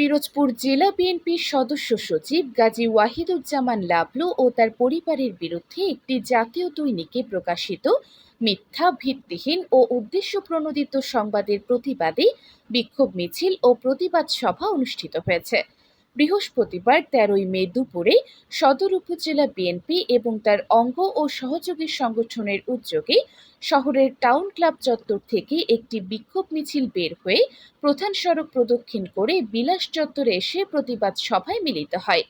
পিরোজপুর জেলা বিএনপির সদস্য সচিব গাজী ওয়াহিদুজ্জামান লাবলু ও তার পরিবারের বিরুদ্ধে একটি জাতীয় দৈনিকে প্রকাশিত মিথ্যা, ভিত্তিহীন ও উদ্দেশ্য প্রণোদিত সংবাদের প্রতিবাদে বিক্ষোভ মিছিল ও প্রতিবাদ সভা অনুষ্ঠিত হয়েছে। বৃহস্পতিবার তেরোই মে দুপুরে সদর উপজেলা বিএনপি এবং তার অঙ্গ ও সহযোগী সংগঠনের উদ্যোগে শহরের টাউন ক্লাব চত্বর থেকে একটি বিক্ষোভ মিছিল বের হয়ে প্রধান সড়ক প্রদক্ষিণ করে বিলাস চত্বরে এসে প্রতিবাদ সভায় মিলিত হয়।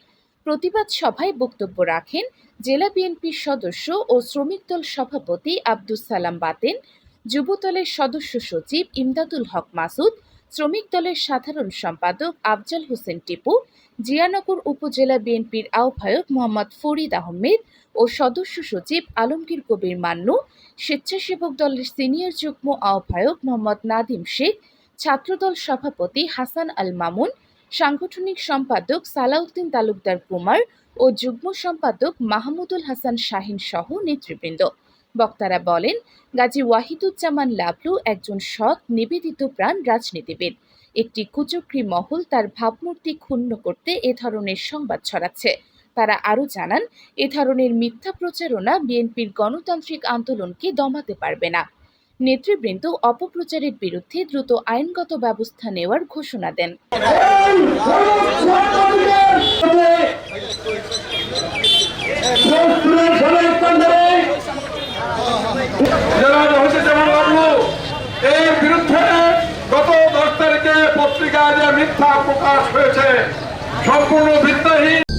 প্রতিবাদ সভায় বক্তব্য রাখেন জেলা বিএনপির সদস্য ও শ্রমিক দল সভাপতি আব্দুস সালাম বাতেন, যুবদলের সদস্য সচিব ইমদাদুল হক মাসুদ শ্রমিক দলের সাধারণ সম্পাদক আফজাল হোসেন টিপু, জিয়ানগর উপজেলা বিএনপির আহ্বায়ক মোহাম্মদ ফরিদ আহমেদ ও সদস্য সচিব আলমগীর কবির মান্নু, স্বেচ্ছাসেবক দলের সিনিয়র যুগ্ম আহ্বায়ক মোহাম্মদ নাদিম শেখ, ছাত্রদল সভাপতি হাসান আল মামুন, সাংগঠনিক সম্পাদক সালাউদ্দিন তালুকদার কুমার ও যুগ্ম সম্পাদক মাহমুদুল হাসান শাহিন সহ নেতৃবৃন্দ। বক্তারা বলেন, গাজী ওয়াহিদুজ্জামান লাবলু একজন সৎ, নিবেদিত প্রাণ রাজনীতিবিদ। একটি কুচক্রী মহল তার ভাবমূর্তি ক্ষুণ্ণ করতে এ ধরনের সংবাদ ছড়াচ্ছে। তারা আরও জানান, এ ধরনের মিথ্যা প্রচারণা বিএনপির গণতান্ত্রিক আন্দোলনকে দমাতে পারবে না। নেতৃবৃন্দ অপপ্রচারের বিরুদ্ধে দ্রুত আইনগত ব্যবস্থা নেওয়ার ঘোষণা দেন। যে মিথ্যা প্রকাশ হয়েছে সম্পূর্ণ ভিত্তিহীন।